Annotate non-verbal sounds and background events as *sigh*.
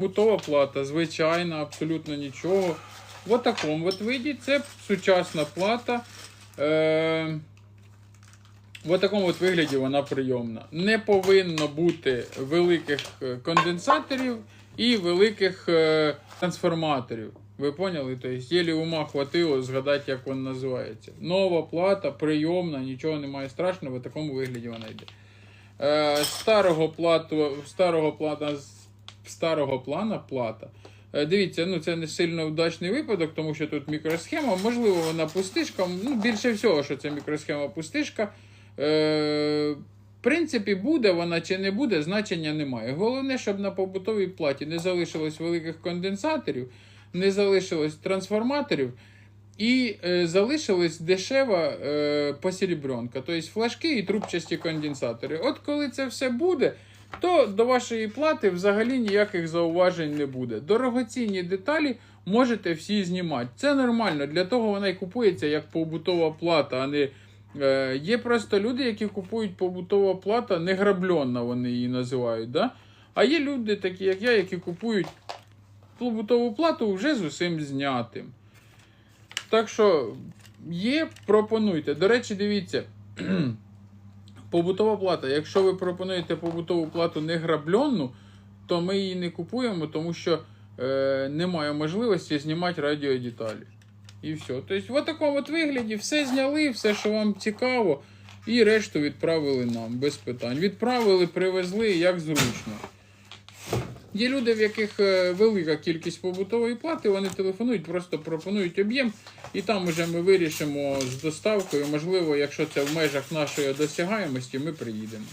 Бутова плата, звичайна, абсолютно нічого. В такому от виді це сучасна плата. Е, в такому от вигляді вона прийомна. Не повинно бути великих е, конденсаторів і великих е, трансформаторів. Ви поняли? Тобто, єлі ума хватило згадати, як вона називається. Нова плата, прийомна, нічого немає страшного, в такому вигляді вона йде. Е, старого плату, старого плана, старого плана плата. Е, Дивіться, ну це не сильно вдачний випадок, тому що тут мікросхема. Можливо, вона пустишка. Ну, більше всього, що це мікросхема пустишка. Е, в принципі, буде вона чи не буде, значення немає. Головне, щоб на побутовій платі не залишилось великих конденсаторів, не залишилось трансформаторів. І е, залишилась дешева е, посеребренка, тобто флажки і трубчасті конденсатори. От коли це все буде, то до вашої плати взагалі ніяких зауважень не буде. Дорогоцінні деталі можете всі знімати. Це нормально, для того вона і купується як побутова плата, а не. Е, є просто люди, які купують побутова плата, не грабльонна, вони її називають. Да? А є люди, такі як я, які купують побутову плату вже з усім знятим. Так що є, пропонуйте. До речі, дивіться. *clears throat* Побутова плата. Якщо ви пропонуєте побутову плату не грабльонну, то ми її не купуємо, тому що е, немає можливості знімати радіодеталі. І все. Тобто, в такому вигляді все зняли, все, що вам цікаво, і решту відправили нам без питань. Відправили, привезли як зручно. Є люди, в яких е, велика кількість побутової плати, вони телефонують, просто пропонують об'єм, і там уже ми вирішимо з доставкою. Можливо, якщо це в межах нашої досягаємості, ми приїдемо.